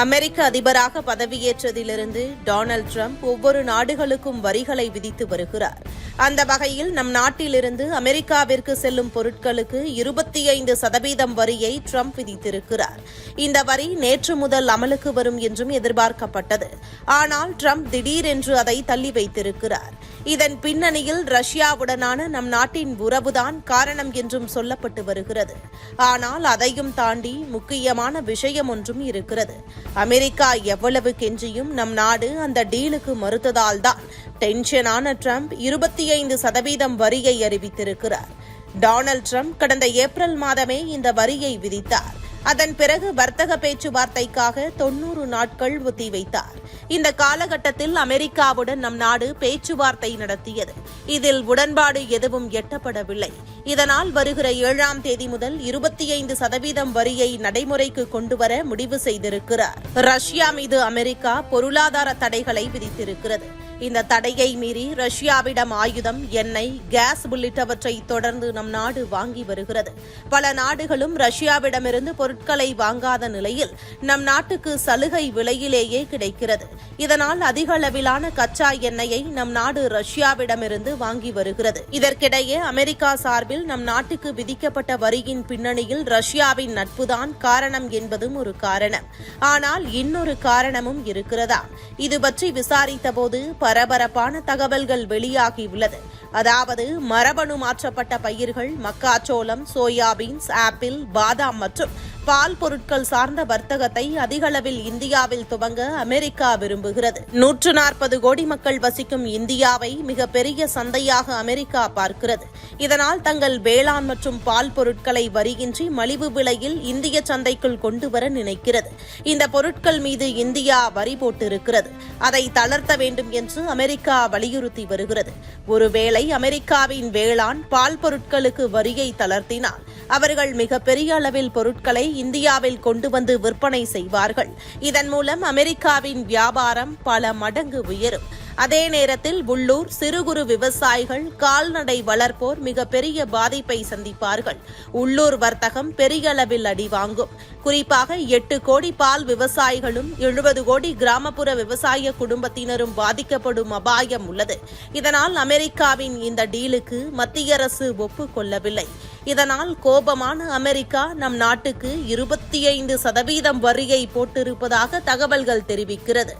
அமெரிக்க அதிபராக பதவியேற்றதிலிருந்து Donald Trump ஒவ்வொரு நாடுகளுக்கும் வரிகளை விதித்து வருகிறார். அந்த வகையில் நம் நாட்டிலிருந்து அமெரிக்காவிற்கு செல்லும் பொருட்களுக்கு இருபத்தி ஐந்து சதவீதம் வரியை ட்ரம்ப் விதித்திருக்கிறார். இந்த வரி நேற்று முதல் அமலுக்கு வரும் என்றும் எதிர்பார்க்கப்பட்டது. ஆனால் ட்ரம்ப் திடீரென்று அதை தள்ளி வைத்திருக்கிறார். இதன் பின்னணியில் ரஷ்யாவுடனான நம் நாட்டின் உறவுதான் காரணம் என்றும் சொல்லப்பட்டு வருகிறது. ஆனால் அதையும் தாண்டி முக்கியமான விஷயம் ஒன்றும் இருக்கிறது. அமெரிக்கா எவ்வளவு கெஞ்சியும் நம் நாடு அந்த டீலுக்கு மறுத்ததால் தான் டென்ஷனான ட்ரம்ப் இருபத்தி ஐந்து சதவீதம் வரியை அறிவித்திருக்கிறார். டொனால்ட் ட்ரம்ப் கடந்த ஏப்ரல் மாதமே இந்த வரியை விதித்தார். அதன் பிறகு வர்த்தக பேச்சுவார்த்தைக்காக தொன்னூறு நாட்கள் ஒத்திவைத்தார். இந்த காலகட்டத்தில் அமெரிக்காவுடன் நம் நாடு பேச்சுவார்த்தை நடத்தியது. இதில் உடன்பாடு எதுவும் எட்டப்படவில்லை. இதனால் வருகிற ஏழாம் தேதி முதல் இருபத்தி ஐந்து சதவீதம் வரியை நடைமுறைக்கு கொண்டுவர முடிவு செய்திருக்கிறார். ரஷ்யா மீது அமெரிக்கா பொருளாதார தடைகளை விதித்திருக்கிறது. இந்த தடையை மீறி ரஷ்யாவிடம் ஆயுதம் எண்ணெய் கேஸ் உள்ளிட்டவற்றை தொடர்ந்து நம் நாடு வாங்கி வருகிறது. பல நாடுகளும் ரஷ்யாவிடமிருந்து பொருள் பொருட்களை வாங்காத நிலையில் நம் நாட்டுக்கு சலுகை விலையிலேயே கிடைக்கிறது. இதனால் அதிக அளவிலான கச்சா எண்ணெயை நம் நாடு ரஷ்யாவிடமிருந்து வாங்கி வருகிறது. இதற்கிடையே அமெரிக்கா சார்பில் நம் நாட்டுக்கு விதிக்கப்பட்ட வரியின் பின்னணியில் ரஷ்யாவின் நட்புதான் காரணம் என்பதும் ஒரு காரணம். ஆனால் இன்னொரு காரணமும் இருக்கிறதா? இது பற்றி விசாரித்தபோது பரபரப்பான தகவல்கள் வெளியாகியுள்ளது அதாவது மரபணு மாற்றப்பட்ட பயிர்கள் மக்காச்சோளம் சோயாபீன்ஸ் ஆப்பிள் பாதாம் மற்றும் பால் பொருட்கள் சார்ந்த வர்த்தகத்தை அதிகளவில் இந்தியாவில் துவங்க அமெரிக்கா விரும்புகிறது. நூற்று நாற்பது கோடி மக்கள் வசிக்கும் இந்தியாவை மிக பெரிய சந்தையாக அமெரிக்கா பார்க்கிறது. இதனால் தங்கள் வேளாண் மற்றும் பால் பொருட்களை வரியின்றி மலிவு விலையில் இந்திய சந்தைக்குள் கொண்டு வர நினைக்கிறது. இந்த பொருட்கள் மீது இந்தியா வரி போட்டிருக்கிறது. அதை தளர்த்த வேண்டும் என்று அமெரிக்கா வலியுறுத்தி வருகிறது. ஒருவேளை அமெரிக்காவின் வேளாண் பால் பொருட்களுக்கு வரியை தளர்த்தினால் அவர்கள் மிகப்பெரிய அளவில் பொருட்களை இந்தியாவில் கொண்டு வந்து விற்பனை செய்வார்கள். இதன் மூலம் அமெரிக்காவின் வியாபாரம் பல மடங்கு உயரும். அதே நேரத்தில் உள்ளூர் சிறு குறு விவசாயிகள் கால்நடை வளர்ப்போர் மிகப்பெரிய பாதிப்பை சந்திப்பார்கள். உள்ளூர் வர்த்தகம் பெரிய அளவில் அடிவாங்கும் குறிப்பாக எட்டு கோடி பால் விவசாயிகளும் எழுபது கோடி கிராமப்புற விவசாய குடும்பத்தினரும் பாதிக்கப்படும் அபாயம் உள்ளது. இதனால் அமெரிக்காவின் இந்த டீலுக்கு மத்திய அரசு ஒப்புக்கொள்ளவில்லை இதனால் கோபமான அமெரிக்கா நம் நாட்டுக்கு இருபத்தி ஐந்து சதவீதம் வரியை போட்டிருப்பதாக தகவல்கள் தெரிவிக்கிறது.